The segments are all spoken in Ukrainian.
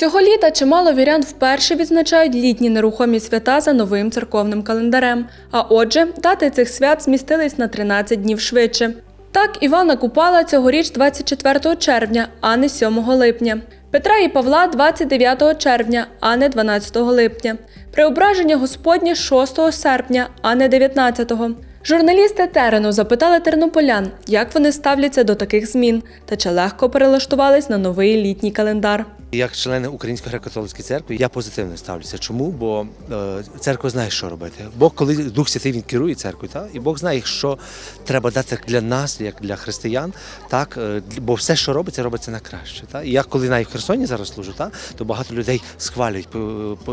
Цього літа чимало вірян вперше відзначають літні нерухомі свята за новим церковним календарем. А отже, дати цих свят змістились на 13 днів швидше. Так, Івана Купала цьогоріч 24 червня, а не 7 липня. Петра і Павла 29 червня, а не 12 липня. Преображення Господнє 6 серпня, а не 19-го. Журналісти терену запитали тернополян, як вони ставляться до таких змін та чи легко перелаштувались на новий літній календар. Як члени Української греко-католицької церкви, я позитивно ставлюся. Чому? Бо е, церква знає, що робити. Бог, коли Дух Святий він керує церквою, та? і Бог знає, що треба дати для нас, як для християн, так е, бо все, що робиться, робиться на краще. Та? І я коли навіть в Херсоні зараз служу, та? то багато людей схвалюють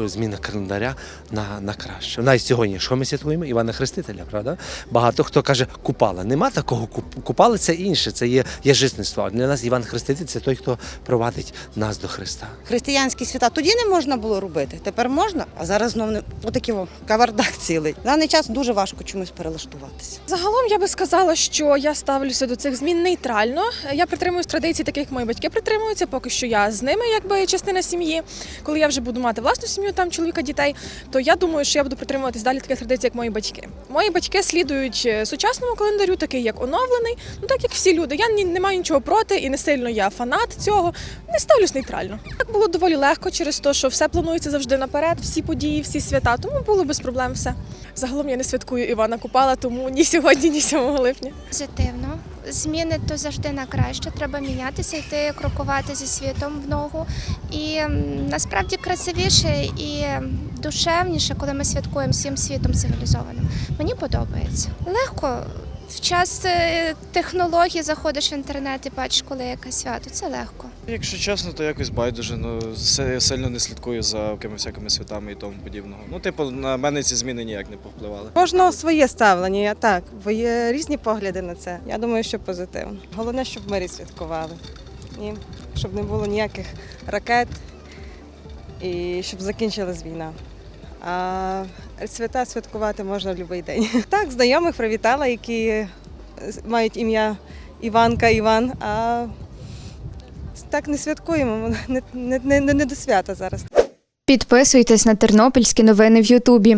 зміни календаря на, на краще. Навіть сьогодні, що ми святкуємо? Івана Хрестителя, правда? Багато хто каже, купала. Нема такого куп- купали це інше, це є язичництво. А для нас Іван Хреститель це той, хто провадить нас до Христа. Християнські свята тоді не можна було робити. Тепер можна, а зараз знову не отакий о, кавардак цілий. В даний час дуже важко чомусь перелаштуватися. Загалом я би сказала, що я ставлюся до цих змін нейтрально. Я притримуюсь традицій, таких як мої батьки притримуються. Поки що я з ними, якби частина сім'ї. Коли я вже буду мати власну сім'ю, там чоловіка дітей, то я думаю, що я буду притримуватись далі таких традицій, як мої батьки. Мої батьки слідують е, сучасному календарю, такий як оновлений. Ну так як всі люди. Я ні- не маю нічого проти і не сильно я фанат цього. Не ставлюсь нейтрально. Так було доволі легко через те, що все планується завжди наперед, всі події, всі свята. Тому було без проблем все. Загалом я не святкую Івана Купала, тому ні сьогодні, ні 7 липня. Позитивно. Зміни то завжди на краще. Треба мінятися, йти крокувати зі світом в ногу. І насправді красивіше і душевніше, коли ми святкуємо всім світом цивілізованим. Мені подобається. Легко. В час е, технологій заходиш в інтернет і бачиш, коли яке свято. Це легко. Якщо чесно, то якось байдуже. Ну сильно не слідкую за якимись всякими святами і тому подібного. Ну, типу, на мене ці зміни ніяк не повпливали. Кожного своє ставлення, я так, бо є різні погляди на це. Я думаю, що позитивно. Головне, щоб мирі святкували. І щоб не було ніяких ракет і щоб закінчилась війна. А свята святкувати можна в будь-який день. Так, знайомих привітала, які е, мають ім'я Іванка Іван. А так не святкуємо, не, не, не, не до свята зараз. Підписуйтесь на тернопільські новини в Ютубі.